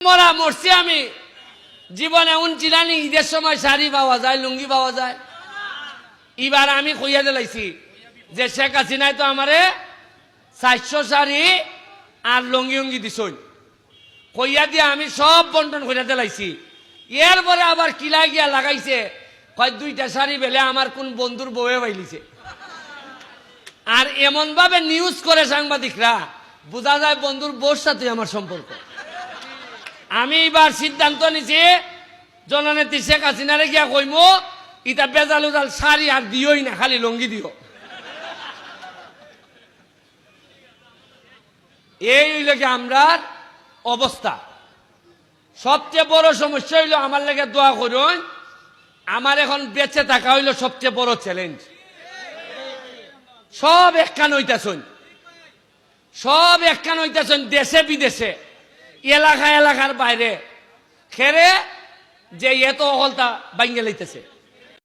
মরা মরছি আমি। জীবনে উনচিলানি ঈদের সময় শাড়ি পাওয়া যায়, লুঙ্গি পাওয়া যায়। এবার আমি কইয়া দিলাইছি যে শেখ হাসিনাই তো আমারে চারশো শাড়ি আর লুঙ্গি উঙ্গি দিছই কইয়া দিয়ে আমি সব বন্টন কইয়া দিলাইছি। এরপরে আবার কিলা গিয়া লাগাইছে, কয় দুইটা শাড়ি বেলে আমার কোন বন্ধুর বউয়ে বাইলিছে। আর এমন ভাবে নিউজ করে সাংবাদিকরা, বোঝা যায় বন্ধুর বউর সাথে আমার সম্পর্ক। আমি এবার সিদ্ধান্ত নিছি, জননেত্রী শেখ হাসিনারে গিয়া কইমো ইটা বেজাল উজাল শাড়ি আর দিওই না, খালি লঙ্গি দিও। এই হইল কি আমরার অবস্থা। সবচেয়ে বড় সমস্যা হইল আমার লেগে দোয়া করুন, আমার এখন বেঁচে থাকা হইল সবচেয়ে বড় চ্যালেঞ্জ সব একখান হইতাছন। সব একখান হইতাছন দেশে বিদেশে। এলাকা এলাকার বাইরে। খেরে যে এত অকলতা বাইঙ্গে লইতেছে।